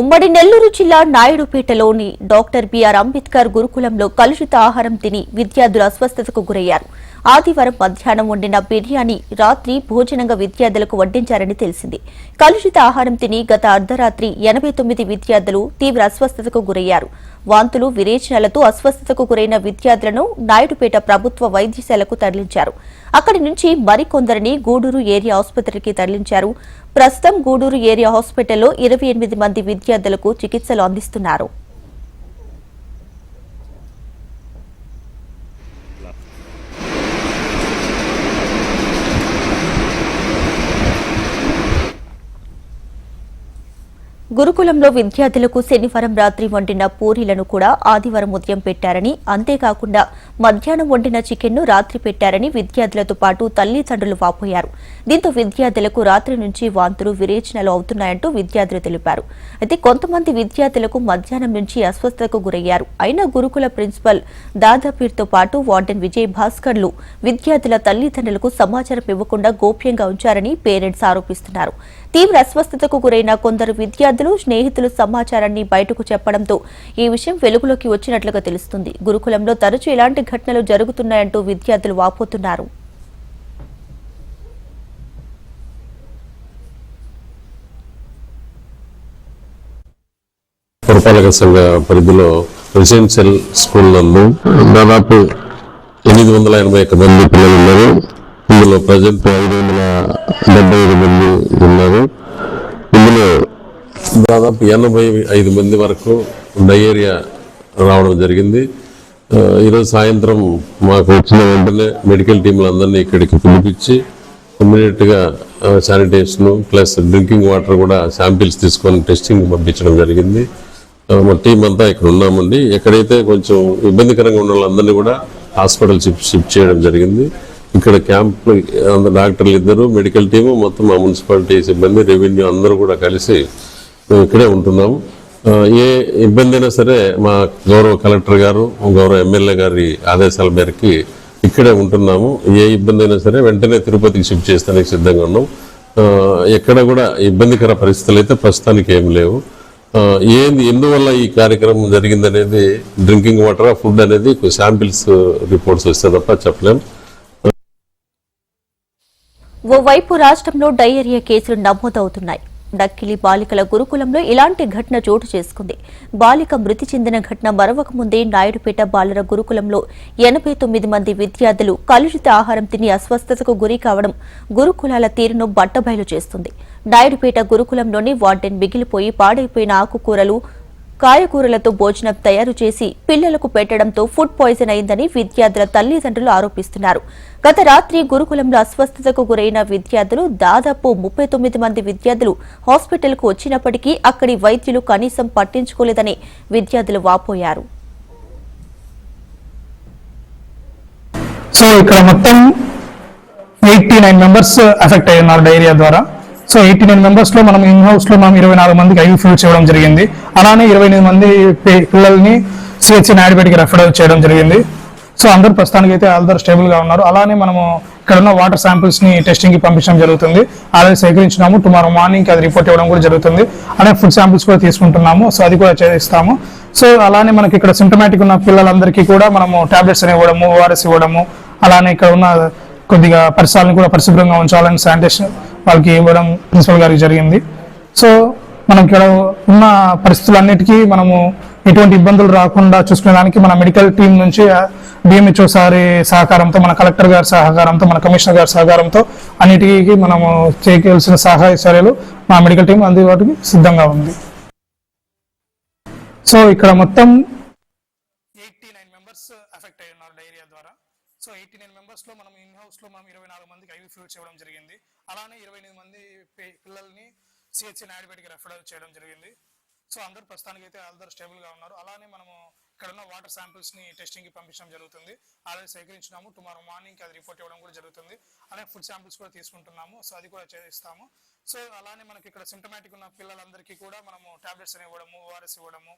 ఉమ్మడి నెల్లూరు జిల్లా నాయుడుపేటలోని doctor BR Ambedkar గురుకులంలో కలుషిత ఆహారం తిని విద్యార్థులు అస్వస్థతకు గురయ్యారు. ఆదివారం మధ్యాహ్నం వండిన బిర్యానీ రాత్రి భోజనంగా విద్యార్థులకు వడ్డించారని తెలిసింది. కలుషిత ఆహారం తిని గత అర్ధరాత్రి ఎనభై తొమ్మిది విద్యార్థులు తీవ్ర అస్వస్థతకు గురయ్యారు. వాంతులు విరేచనాలతో అస్వస్థతకు గురైన విద్యార్థులను నాయుడుపేట ప్రభుత్వ వైద్యశాలకు తరలించారు. అక్కడి నుంచి మరికొందరిని గూడూరు ఏరియా ఆసుపత్రికి తరలించారు. ప్రస్తుతం గూడూరు ఏరియా హాస్పిటల్లో ఇరవై ఎనిమిది మంది విద్యార్థులకు చికిత్సలు అందిస్తున్నారు. గురుకులంలో విద్యార్థులకు శనివారం రాత్రి వండిన పూరీలను కూడా ఆదివారం ఉదయం పెట్టారని అంతేకాకుండా మధ్యాహ్నం వండిన చికెన్ను రాత్రి పెట్టారని విద్యార్థులతో పాటు తల్లిదండ్రులు వాపోయారు. దీంతో విద్యార్థులకు రాత్రి నుంచి వాంతులు విరేచనలు అవుతున్నాయంటూ విద్యార్థులు తెలిపారు. అయితే కొంతమంది విద్యార్థులకు మధ్యాహ్నం నుంచి అస్వస్థతకు గురయ్యారు. అయినా గురుకుల ప్రిన్సిపల్ దాదాపీర్తో పాటు వార్డెన్ విజయ్ భాస్కర్లు విద్యార్థుల తల్లిదండ్రులకు సమాచారం ఇవ్వకుండా గోప్యంగా ఉంచారని పేరెంట్స్ ఆరోపిస్తున్నారు. తీవ్ర అస్వస్థతకు గురైన కొందరు విద్యార్థులు స్నేహితులు సమాచారాన్ని బయటకు చెప్పడంతో ఈ విషయం వెలుగులోకి వచ్చినట్లుగా తెలుస్తుంది. గురుకులంలో తరచూ ఇలాంటి ఘటనలు జరుగుతున్నాయంటూ విద్యార్థులు వాపోతున్నారు. పురపాలక సంఘ పరిధిలో రెసిడెన్షియల్ స్కూల్ దాదాపు ఎనిమిది వందల ఎనభై ఒక్క మంది పిల్లలు ఉన్నారు. ఇందులో ప్రజెంట్ ఐదు వందల డెబ్బై ఐదు మంది ఉన్నారు. ఇందులో దాదాపు ఎనభై ఐదు మంది వరకు డయేరియా రావడం జరిగింది. ఈరోజు సాయంత్రం మాకు వచ్చిన వెంటనే మెడికల్ టీంలందరినీ ఇక్కడికి పిలిపించి ఇమ్మీడియట్గా శానిటేషన్ ప్లస్ డ్రింకింగ్ వాటర్ కూడా శాంపిల్స్ తీసుకొని టెస్టింగ్ పంపించడం జరిగింది. మా టీం అంతా ఇక్కడ ఉన్నామండి. ఎక్కడైతే కొంచెం ఇబ్బందికరంగా ఉన్న వాళ్ళందరినీ కూడా హాస్పిటల్ షిఫ్ట్ షిఫ్ట్ చేయడం జరిగింది. ఇక్కడ క్యాంప్ డాక్టర్లు ఇద్దరు మెడికల్ టీము మొత్తం మా మున్సిపాలిటీ సిబ్బంది రెవెన్యూ అందరూ కూడా కలిసి మేము ఇక్కడే ఉంటున్నాము. ఏ ఇబ్బంది అయినా సరే మా గౌరవ కలెక్టర్ గారు గౌరవ ఎమ్మెల్యే గారి ఆదేశాల మేరకి ఇక్కడే ఉంటున్నాము. ఏ ఇబ్బంది అయినా సరే వెంటనే తిరుపతికి షిఫ్ట్ చేస్తానికి సిద్ధంగా ఉన్నాం. ఎక్కడ కూడా ఇబ్బందికర పరిస్థితులు అయితే ప్రస్తుతానికి ఏం లేవు. ఏంది ఎందువల్ల ఈ కార్యక్రమం జరిగిందనేది డ్రింకింగ్ వాటర్ ఫుడ్ అనేది శాంపిల్స్ రిపోర్ట్స్ వస్తే తప్ప చెప్పలేం. ఓవైపు రాష్ట్రంలో డయేరియా కేసులు నమోదవుతున్నాయి. డక్కిలి బాలికల గురుకులంలో ఇలాంటి ఘటన చోటు చేసుకుంది. బాలిక మృతి చెందిన ఘటన మరొక ముందే నాయుడుపేట బాలుర గురుకులంలో ఎనభై తొమ్మిది మంది విద్యార్థులు కలుషిత ఆహారం తిని అస్వస్థతకు గురి కావడం గురుకులాల తీరును బట్టబయలు చేస్తుంది. నాయుడుపేట గురుకులంలోని వార్డెన్ మిగిలిపోయి పాడైపోయిన ఆకుకూరలు కాయగూరలతో భోజనం తయారు చేసి పిల్లలకు పెట్టడంతో ఫుడ్ పాయిజన్ అయిందని విద్యార్థుల తల్లిదండ్రులు ఆరోపిస్తున్నారు. గత రాత్రి గురుకులంలో అస్వస్థతకు గురైన విద్యార్థులు దాదాపు ముప్పై తొమ్మిది మంది విద్యార్థులు హాస్పిటల్కు వచ్చినప్పటికీ అక్కడి వైద్యులు కనీసం పట్టించుకోలేదని విద్యార్థులు వాపోయారు. సో ఇక్కడ మొత్తం ఎయిటీ నైన్ మెంబర్స్ అఫెక్ట్ అయ్యున్నారు డైరియా ద్వారా. సో ఎయిటీ నైన్ మెంబర్స్లో మనం ఇన్ హౌస్లో మనం ఇరవై నాలుగు మందికి ఐవి ఫ్లూయిడ్స్ ఇవ్వడం జరిగింది. అలానే ఇరవై ఎనిమిది మంది పిల్లల్ని సిహెచ్సి నాయుడుపేటకి రెఫర్ చేయడం జరిగింది. సో అందరు ప్రస్తుతానికి అయితే అందరు స్టేబుల్గా ఉన్నారు. అలానే మనము ఇక్కడ ఉన్న వాటర్ శాంపిల్స్ని టెస్టింగ్కి పంపించడం జరుగుతుంది. ఆల్రెడీ సేకరించినాము. టుమారో మార్నింగ్ అది రిపోర్ట్ ఇవ్వడం కూడా జరుగుతుంది. అలానే ఫుడ్ శాంపిల్స్ కూడా తీసుకుంటున్నాము. సో అది కూడా చేస్తాము. సో అలానే మనకి ఇక్కడ సింటమాటిక్ ఉన్న పిల్లలందరికీ కూడా మనము టాబ్లెట్స్ అని ఇవ్వడము ఓఆర్ఎస్ ఇవ్వడము అలానే ఇక్కడ ఉన్న కొద్దిగా పరిసరాలను కూడా పరిశుభ్రంగా ఉంచాలని శానిటేషన్ వాళ్ళకి ఇవ్వడం ప్రిన్సిపల్ గారికి జరిగింది. సో మనం ఇక్కడ ఉన్న పరిస్థితులన్నిటికీ మనము ఎటువంటి ఇబ్బందులు రాకుండా చూసుకునేదానికి మన మెడికల్ టీం నుంచి డిఎంహెచ్ఓ సారి సహకారంతో మన కలెక్టర్ గారి సహకారంతో మన కమిషనర్ గారి సహకారంతో అన్నిటికీ మనము చేయవలసిన సహాయ చర్యలు మా మెడికల్ టీం అందుబాటుకి సిద్ధంగా ఉంది. సో ఇక్కడ మొత్తం ఎయిటీ నైన్ మెంబర్స్ ఎఫెక్ట్ అయి ఉన్నారు డైరియా ద్వారా సో క్యాంపస్లో మనం ఇన్ హౌస్లో మనం ఇరవై నాలుగు మందికి ఐవి ఫ్లూయిడ్స్ ఇవ్వడం జరిగింది. అలానే ఇరవై ఎనిమిది మంది పిల్లల్ని సిహెచ్సి నాయుడుపేటకి రెఫర్ చేయడం జరిగింది. సో అందరూ ప్రస్తుతానికి అయితే అందరూ స్టేబుల్గా ఉన్నారు. అలానే మనము ఇక్కడ ఉన్న వాటర్ శాంపిల్స్ని ని టెస్టింగ్కి పంపించడం జరుగుతుంది. ఆల్రెడీ సేకరించినాము. టుమారో మార్నింగ్ అది రిపోర్ట్ ఇవ్వడం కూడా జరుగుతుంది. అలానే ఫుడ్ శాంపిల్స్ కూడా తీసుకుంటున్నాము. సో అది కూడా చేస్తాము. సో అలానే మనకి ఇక్కడ సిమ్టమాటిక్ ఉన్న పిల్లలందరికీ కూడా మనము టాబ్లెట్స్ అని ఇవ్వడము ఓఆర్ఎస్ ఇవ్వడము